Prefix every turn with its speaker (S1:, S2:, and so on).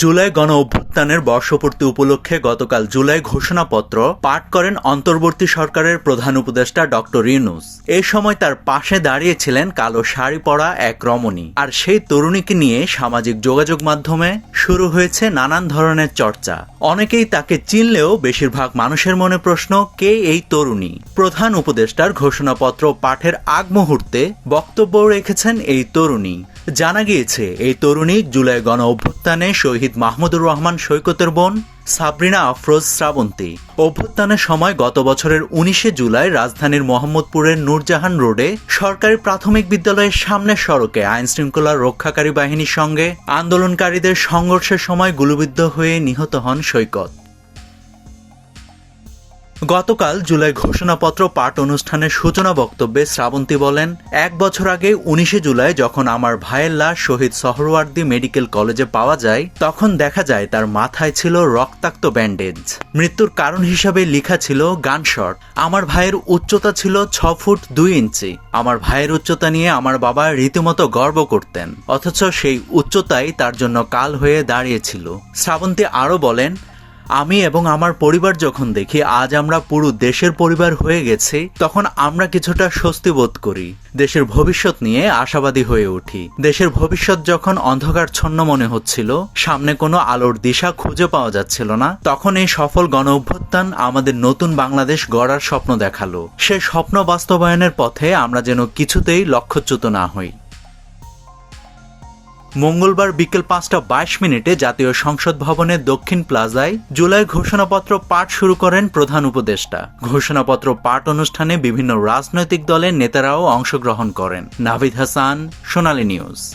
S1: জুলাই গণ অভ্যুত্থানের বর্ষপূর্তি উপলক্ষে গতকাল জুলাই ঘোষণাপত্র পাঠ করেন অন্তর্বর্তী সরকারের প্রধান উপদেষ্টা ডক্টর ইউনুস। এই সময় তার পাশে দাঁড়িয়েছিলেন কালো শাড়ি পরা এক রমণী। আর সেই তরুণীকে নিয়ে সামাজিক যোগাযোগ মাধ্যমে শুরু হয়েছে নানান ধরনের চর্চা। অনেকেই তাকে চিনলেও বেশিরভাগ মানুষের মনে প্রশ্ন, কে এই তরুণী? প্রধান উপদেষ্টার ঘোষণাপত্র পাঠের আগ মুহূর্তে বক্তব্য রেখেছেন এই তরুণী। জানা গিয়েছে, এই তরুণী জুলাই গণ অভ্যুত্থানে শহীদ মাহমুদুর রহমান সৈকতের বোন সাবরিনা আফরোজ শ্রাবন্তী। অভ্যুত্থানের সময় গত বছরের উনিশে জুলাই রাজধানীর মোহাম্মদপুরের নূরজাহান রোডে সরকারি প্রাথমিক বিদ্যালয়ের সামনের সড়কে আইন শৃঙ্খলা রক্ষাকারী বাহিনীর সঙ্গে আন্দোলনকারীদের সংঘর্ষের সময় গুলিবিদ্ধ হয়ে নিহত হন সৈকত। গতকাল জুলাই ঘোষণাপত্র পাঠ অনুষ্ঠানের সূচনা বক্তব্যে শ্রাবন্তী বলেন, এক বছর আগে উনিশে জুলাই যখন আমার ভাইয়ের লাশ শহীদ সহরওয়ার্দী মেডিকেল কলেজে পাওয়া যায়, তখন দেখা যায় তার মাথায় ছিল রক্তাক্ত ব্যান্ডেজ। মৃত্যুর কারণ হিসাবে লেখা ছিল গানশট আমার ভাইয়ের উচ্চতা ছিল ছ ফুট দুই ইঞ্চি। আমার ভাইয়ের উচ্চতা নিয়ে আমার বাবা রীতিমতো গর্ব করতেন। অথচ সেই উচ্চতাই তার জন্য কাল হয়ে দাঁড়িয়েছিল। শ্রাবন্তী আরও বলেন আমি এবং আমার পরিবার যখন দেখি আজ আমরা পুরো দেশের পরিবার হয়ে গেছি, তখন আমরা কিছুটা স্বস্তি বোধ করি। দেশের ভবিষ্যৎ নিয়ে আশাবাদী হয়ে উঠি। দেশের ভবিষ্যৎ যখন অন্ধকারচ্ছন্ন মনে হচ্ছিল, সামনে কোনো আলোর দিশা খুঁজে পাওয়া যাচ্ছিল না, তখন এই সফল গণ অভ্যুত্থান আমাদের নতুন বাংলাদেশ গড়ার স্বপ্ন দেখাল। সে স্বপ্ন বাস্তবায়নের পথে আমরা যেন কিছুতেই লক্ষ্যচ্যুত না হই। মঙ্গলবার বিকেল পাঁচটা বাইশ মিনিটে জাতীয় সংসদ ভবনের দক্ষিণ প্লাজায় জুলাই ঘোষণাপত্র পাঠ শুরু করেন প্রধান উপদেষ্টা। ঘোষণাপত্র পাঠ অনুষ্ঠানে বিভিন্ন রাজনৈতিক দলের নেতারাও অংশগ্রহণ করেন। নাভিদ হাসান, সোনালী নিউজ।